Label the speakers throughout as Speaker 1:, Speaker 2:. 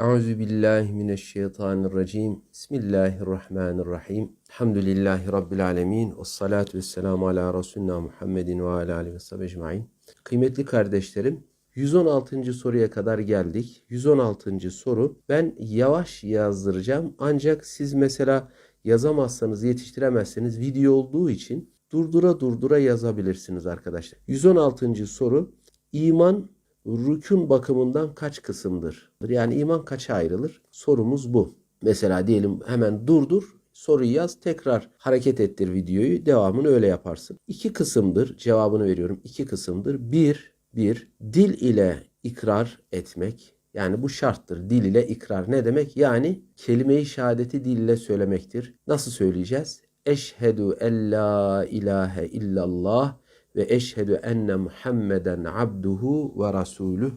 Speaker 1: Euzu billahi mineşşeytanirracim. Bismillahirrahmanirrahim. Elhamdülillahi rabbil alamin. Ves salatu vesselamu ala resulina Muhammedin ve ala alihi ve sahbihi. Kıymetli kardeşlerim, 116. soruya kadar geldik. 116. soru. Ben yavaş yazdıracağım. Ancak siz mesela yazamazsanız, yetiştiremezseniz video olduğu için durdura durdura yazabilirsiniz arkadaşlar. 116. soru. İman rükün bakımından kaç kısımdır? Yani iman kaça ayrılır? Sorumuz bu. Mesela diyelim hemen durdur, soruyu yaz, tekrar hareket ettir videoyu, devamını öyle yaparsın. İki kısımdır, cevabını veriyorum. İki kısımdır. Bir, bir, dil ile ikrar etmek. Yani bu şarttır. Dil ile ikrar ne demek? Yani kelime-i şehadeti dil ile söylemektir. Nasıl söyleyeceğiz? Eşhedü en la ilahe illallah ve eşhedü enne Muhammeden abduhu ve rasuluh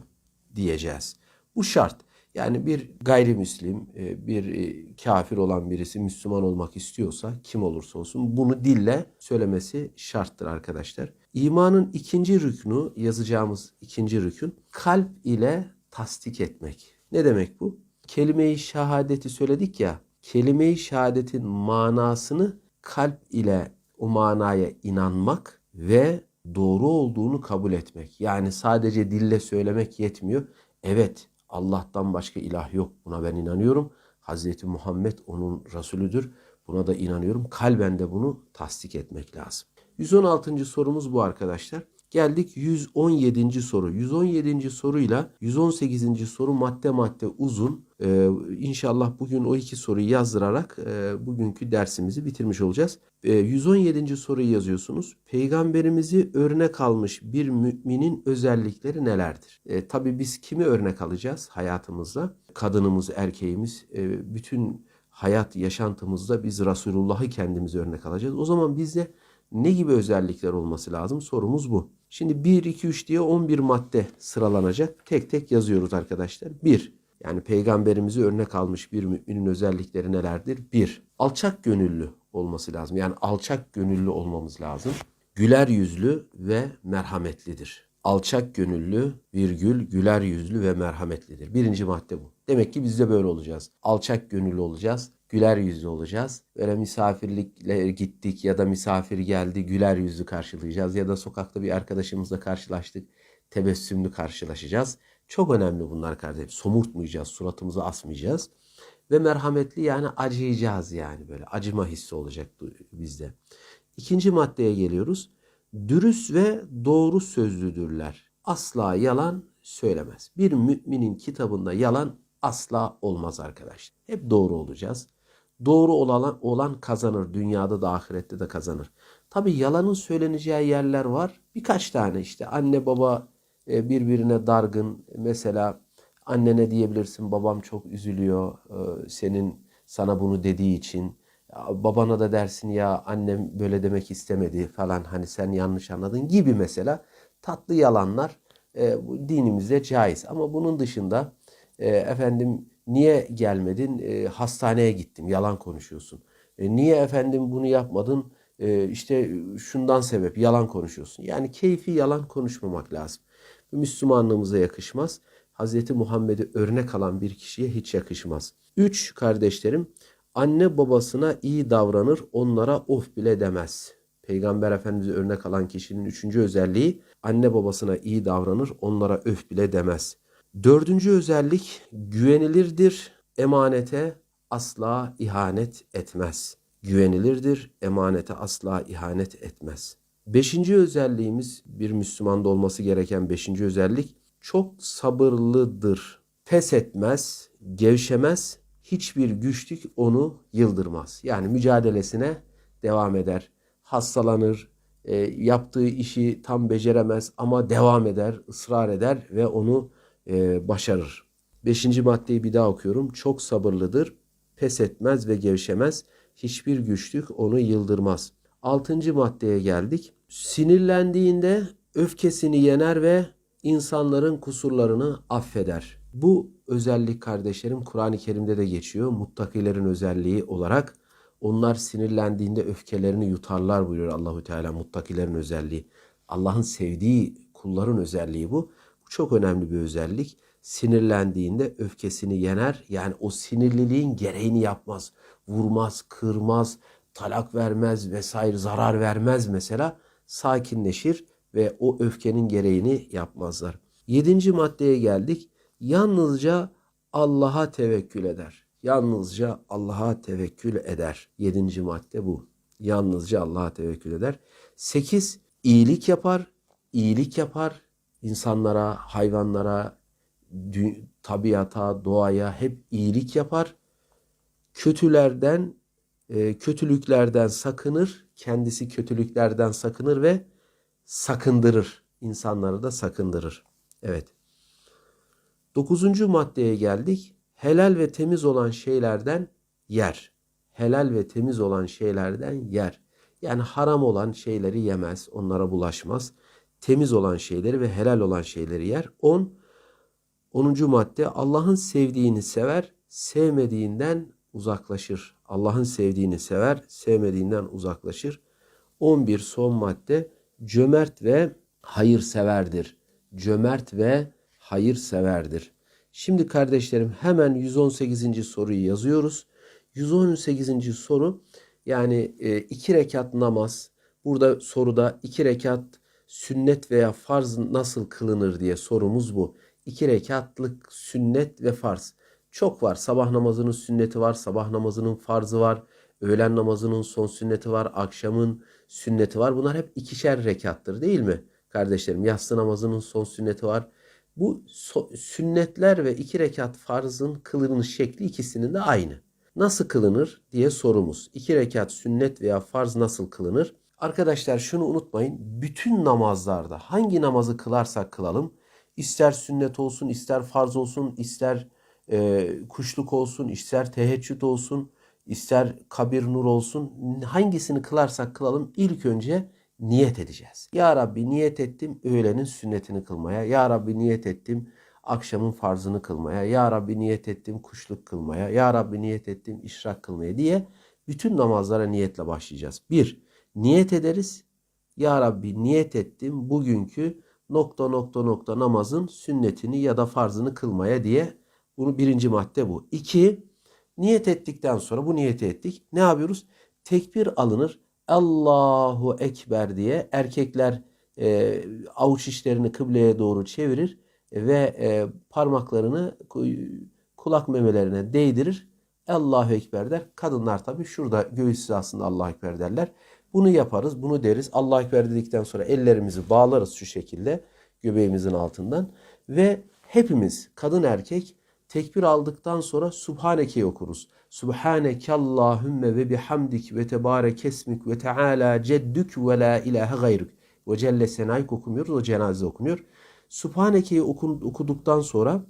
Speaker 1: diyeceğiz. Bu şart. Yani bir gayrimüslim, e, bir e, kafir olan birisi Müslüman olmak istiyorsa kim olursa olsun bunu dille söylemesi şarttır arkadaşlar. İmanın ikinci rüknü yazacağımız ikinci rükün kalp ile tasdik etmek. Ne demek bu? Kelime-i şehadeti söyledik ya. Kelime-i şehadetin manasını kalp ile o manaya inanmak ve doğru olduğunu kabul etmek. Yani sadece dille söylemek yetmiyor. Evet Allah'tan başka ilah yok. Buna ben inanıyorum. Hazreti Muhammed onun Resulüdür. Buna da inanıyorum. Kalben de bunu tasdik etmek lazım. 116. sorumuz bu arkadaşlar. Geldik 117. soru. 117. soruyla 118. soru madde madde uzun. Ee, inşallah bugün o iki soruyu yazdırarak e, bugünkü dersimizi bitirmiş olacağız. Ee, 117. soruyu yazıyorsunuz. Peygamberimizi örnek almış bir müminin özellikleri nelerdir? Ee, Tabi biz kimi örnek alacağız hayatımızda? Kadınımız, erkeğimiz, e, bütün hayat yaşantımızda biz Resulullah'ı kendimize örnek alacağız. O zaman bizde ne gibi özellikler olması lazım? Sorumuz bu. Şimdi 1, 2, 3 diye 11 madde sıralanacak. Tek tek yazıyoruz arkadaşlar. 1. Yani peygamberimizi örnek almış bir müminin özellikleri nelerdir? 1. Alçak gönüllü olması lazım. Yani alçak gönüllü olmamız lazım. Güler yüzlü ve merhametlidir. Alçak gönüllü, virgül, güler yüzlü ve merhametlidir. Birinci madde bu. Demek ki biz de böyle olacağız. Alçak gönüllü olacağız güler yüzlü olacağız. Böyle misafirlikle gittik ya da misafir geldi güler yüzlü karşılayacağız ya da sokakta bir arkadaşımızla karşılaştık tebessümlü karşılaşacağız. Çok önemli bunlar kardeşim. Somurtmayacağız, suratımızı asmayacağız. Ve merhametli yani acıyacağız yani böyle acıma hissi olacak bizde. İkinci maddeye geliyoruz. Dürüst ve doğru sözlüdürler. Asla yalan söylemez. Bir müminin kitabında yalan asla olmaz arkadaşlar. Hep doğru olacağız. Doğru olan, olan kazanır. Dünyada da ahirette de kazanır. Tabi yalanın söyleneceği yerler var. Birkaç tane işte anne baba e, birbirine dargın. Mesela annene diyebilirsin babam çok üzülüyor e, senin sana bunu dediği için. Babana da dersin ya annem böyle demek istemedi falan hani sen yanlış anladın gibi mesela tatlı yalanlar e, dinimizde caiz. Ama bunun dışında efendim Niye gelmedin? E, hastaneye gittim. Yalan konuşuyorsun. E, niye efendim bunu yapmadın? E, işte şundan sebep yalan konuşuyorsun. Yani keyfi yalan konuşmamak lazım. Bu Müslümanlığımıza yakışmaz. Hz. Muhammed'i örnek alan bir kişiye hiç yakışmaz. Üç kardeşlerim anne babasına iyi davranır onlara of bile demez. Peygamber Efendimiz'i örnek alan kişinin üçüncü özelliği anne babasına iyi davranır onlara öf bile demez. Dördüncü özellik güvenilirdir, emanete asla ihanet etmez. Güvenilirdir, emanete asla ihanet etmez. Beşinci özelliğimiz bir Müslümanda olması gereken beşinci özellik çok sabırlıdır. Pes etmez, gevşemez, hiçbir güçlük onu yıldırmaz. Yani mücadelesine devam eder. Hastalanır, e, yaptığı işi tam beceremez ama devam eder, ısrar eder ve onu e, başarır. Beşinci maddeyi bir daha okuyorum. Çok sabırlıdır, pes etmez ve gevşemez. Hiçbir güçlük onu yıldırmaz. Altıncı maddeye geldik. Sinirlendiğinde öfkesini yener ve insanların kusurlarını affeder. Bu özellik kardeşlerim Kur'an-ı Kerim'de de geçiyor. Muttakilerin özelliği olarak onlar sinirlendiğinde öfkelerini yutarlar buyuruyor Allahu Teala muttakilerin özelliği. Allah'ın sevdiği kulların özelliği bu. Çok önemli bir özellik. sinirlendiğinde öfkesini yener. Yani o sinirliliğin gereğini yapmaz. Vurmaz, kırmaz, talak vermez vesaire zarar vermez mesela. Sakinleşir ve o öfkenin gereğini yapmazlar. Yedinci maddeye geldik. Yalnızca Allah'a tevekkül eder. Yalnızca Allah'a tevekkül eder. Yedinci madde bu. Yalnızca Allah'a tevekkül eder. Sekiz, iyilik yapar. İyilik yapar. İnsanlara, hayvanlara, tabiata, doğaya hep iyilik yapar. Kötülerden, e, kötülüklerden sakınır. Kendisi kötülüklerden sakınır ve sakındırır. İnsanları da sakındırır. Evet. Dokuzuncu maddeye geldik. Helal ve temiz olan şeylerden yer. Helal ve temiz olan şeylerden yer. Yani haram olan şeyleri yemez, onlara bulaşmaz. Temiz olan şeyleri ve helal olan şeyleri yer. 10. 10. madde Allah'ın sevdiğini sever, sevmediğinden uzaklaşır. Allah'ın sevdiğini sever, sevmediğinden uzaklaşır. 11 son madde cömert ve hayırseverdir. Cömert ve hayırseverdir. Şimdi kardeşlerim hemen 118. soruyu yazıyoruz. 118. soru yani e, iki rekat namaz. Burada soruda iki rekat sünnet veya farz nasıl kılınır diye sorumuz bu. İki rekatlık sünnet ve farz. Çok var. Sabah namazının sünneti var. Sabah namazının farzı var. Öğlen namazının son sünneti var. Akşamın sünneti var. Bunlar hep ikişer rekattır değil mi? Kardeşlerim yatsı namazının son sünneti var. Bu so- sünnetler ve iki rekat farzın kılınış şekli ikisinin de aynı. Nasıl kılınır diye sorumuz. İki rekat sünnet veya farz nasıl kılınır? Arkadaşlar şunu unutmayın. Bütün namazlarda hangi namazı kılarsak kılalım, ister sünnet olsun, ister farz olsun, ister e, kuşluk olsun, ister teheccüd olsun, ister kabir nur olsun, hangisini kılarsak kılalım ilk önce niyet edeceğiz. Ya Rabbi niyet ettim öğlenin sünnetini kılmaya. Ya Rabbi niyet ettim akşamın farzını kılmaya. Ya Rabbi niyet ettim kuşluk kılmaya. Ya Rabbi niyet ettim işrak kılmaya diye bütün namazlara niyetle başlayacağız. Bir, niyet ederiz. Ya Rabbi niyet ettim bugünkü nokta nokta nokta namazın sünnetini ya da farzını kılmaya diye bunu birinci madde bu. İki, niyet ettikten sonra bu niyeti ettik. Ne yapıyoruz? Tekbir alınır. Allahu Ekber diye erkekler e, avuç içlerini kıbleye doğru çevirir ve e, parmaklarını kulak memelerine değdirir. Allahu Ekber der. Kadınlar tabi şurada göğüs hizasında Allahu Ekber derler. Bunu yaparız, bunu deriz. Allahu Ekber dedikten sonra ellerimizi bağlarız şu şekilde göbeğimizin altından ve hepimiz kadın erkek tekbir aldıktan sonra Subhaneke'yi okuruz. Subhaneke Allahümme ve bihamdik ve tebarek esmik ve teala ceddük ve la ilahe gayrük. Ve celle senayk okumuyoruz. O cenaze okunuyor. Subhaneke'yi okuduktan sonra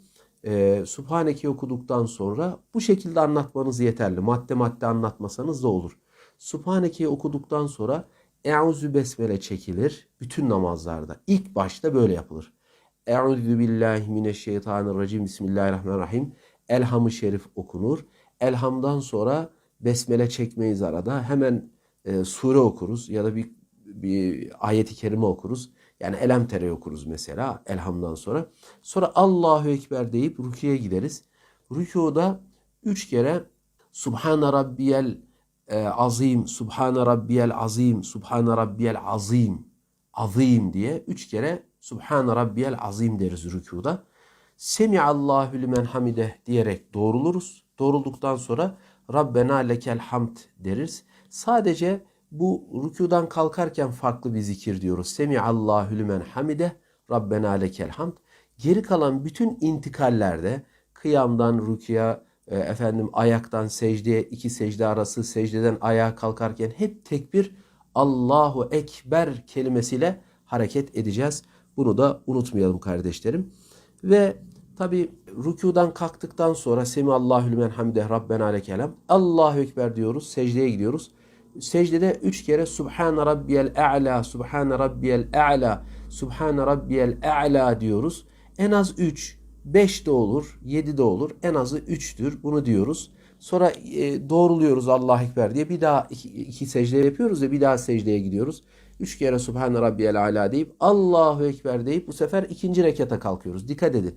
Speaker 1: e, Subhaneke'yi okuduktan sonra bu şekilde anlatmanız yeterli. Madde madde anlatmasanız da olur. Subhaneke'yi okuduktan sonra Eûzü Besmele çekilir. Bütün namazlarda. İlk başta böyle yapılır. Eûzü billahi mineşşeytanirracim. Bismillahirrahmanirrahim. Elhamı şerif okunur. Elhamdan sonra besmele çekmeyiz arada. Hemen e, sure okuruz ya da bir, bir ayeti kerime okuruz. Yani elem tere okuruz mesela elhamdan sonra. Sonra Allahu Ekber deyip rüküye gideriz. Rükuda üç kere Subhane Rabbiyel e, azim, Subhane Rabbiyel azim, Subhane Rabbiyel azim, azim diye üç kere Subhane Rabbiyel azim deriz rükuda. Semiallahu limen hamide diyerek doğruluruz. Doğrulduktan sonra Rabbena lekel hamd deriz. Sadece bu rükudan kalkarken farklı bir zikir diyoruz. Semiallahu limen hamide Rabbena lekel hamd. Geri kalan bütün intikallerde kıyamdan rükuya, e, efendim ayaktan secdeye, iki secde arası secdeden ayağa kalkarken hep tekbir Allahu Ekber kelimesiyle hareket edeceğiz. Bunu da unutmayalım kardeşlerim. Ve tabi rükudan kalktıktan sonra Semi Allahu lümen hamde Rabbena lekelem. Allahu Ekber diyoruz. Secdeye gidiyoruz. Secdede üç kere Subhan Rabbiyel A'la, Subhan Rabbiyel A'la, Subhan Rabbiyel A'la diyoruz. En az üç, beş de olur, yedi de olur. En azı üçtür. Bunu diyoruz. Sonra e, doğruluyoruz Allah Ekber diye. Bir daha iki, iki secde yapıyoruz ve bir daha secdeye gidiyoruz. Üç kere Subhan Rabbiyel Ala deyip Allahu Ekber deyip bu sefer ikinci rekata kalkıyoruz. Dikkat edin.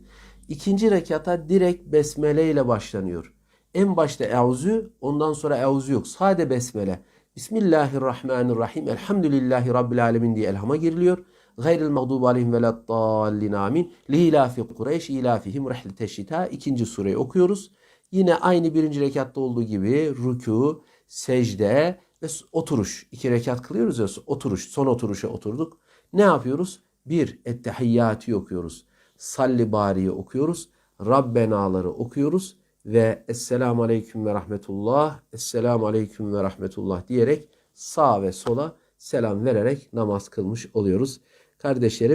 Speaker 1: İkinci rekata direkt besmele ile başlanıyor. En başta euzü, ondan sonra euzü yok. Sade besmele. Bismillahirrahmanirrahim. Elhamdülillahi Rabbil alemin diye elhama giriliyor. Gayril mağdubu aleyhim ve laddallin amin. Lihilafi Kureyş ilafihim rehlete şita. İkinci sureyi okuyoruz. Yine aynı birinci rekatta olduğu gibi rükû, secde ve oturuş. İki rekat kılıyoruz ya oturuş. Son oturuşa oturduk. Ne yapıyoruz? Bir, ettehiyyatı okuyoruz. Salli bariyi okuyoruz. Rabbenaları okuyoruz. Ve Esselamu Aleyküm ve Rahmetullah, Esselamu Aleyküm ve Rahmetullah diyerek sağ ve sola selam vererek namaz kılmış oluyoruz. Kardeşlerim